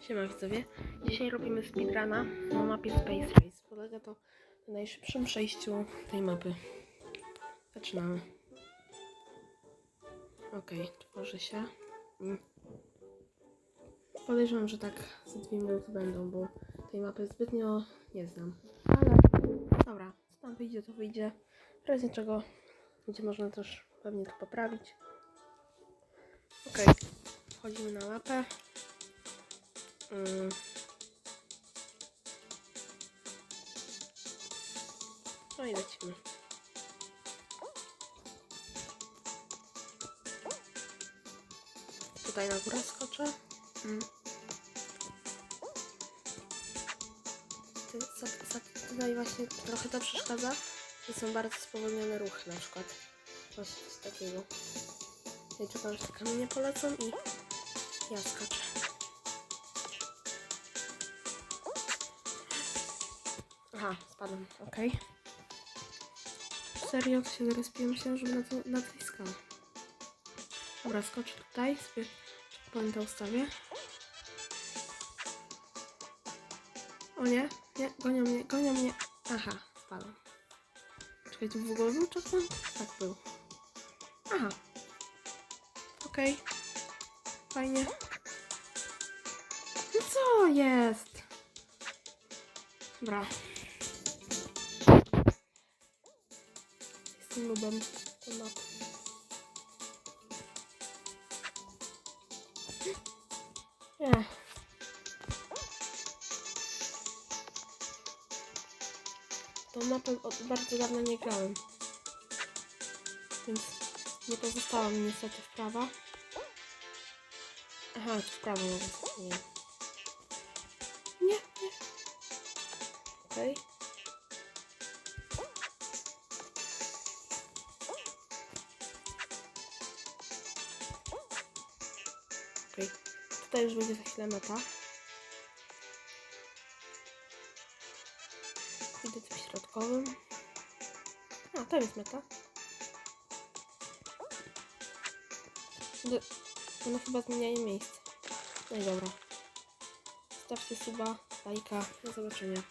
Siema widzowie. Dzisiaj robimy speedruna na mapie Space Race. Polega to na najszybszym przejściu tej mapy. Zaczynamy. Okej, tworzy się. Mm. Podejrzewam, że tak za dwie minuty będą, bo tej mapy zbytnio nie znam. Ale dobra, co tam wyjdzie, to wyjdzie. W razie czego będzie można też pewnie to poprawić. Okej, wchodzimy na mapę. Mm. No i lecimy. Tutaj na górę skoczę. Mm. Tutaj właśnie trochę to przeszkadza, że są bardzo spowolnione ruchy na przykład. Właśnie coś takiego. Ja czekam, że te kamienie polecą i ja skaczę. Aha, spadłem, okej. Serio, to się zarespiłem się, żeby na, to, na tej skale. Dobra, skoczę tutaj, sobie checkpointa ustawię. O nie, nie, gonią mnie, gonią mnie. Aha, spadłem. Czekajcie, w ogóle był checkpoint? Tak był. Aha. Okej. Fajnie. No co jest? Dobra. To mapy. Nie. Tą mapę od bardzo dawno nie grałem. Więc nie pozostała mi niestety wprawa. Aha, czy w prawo nawet. Nie. Nie, nie. Okej. Tutaj już będzie za chwilę meta. Idę tym środkowym. A, tam jest meta. Idę- One chyba zmieniają miejsce. No i dobra. Stawcie suba, lajka. Do zobaczenia.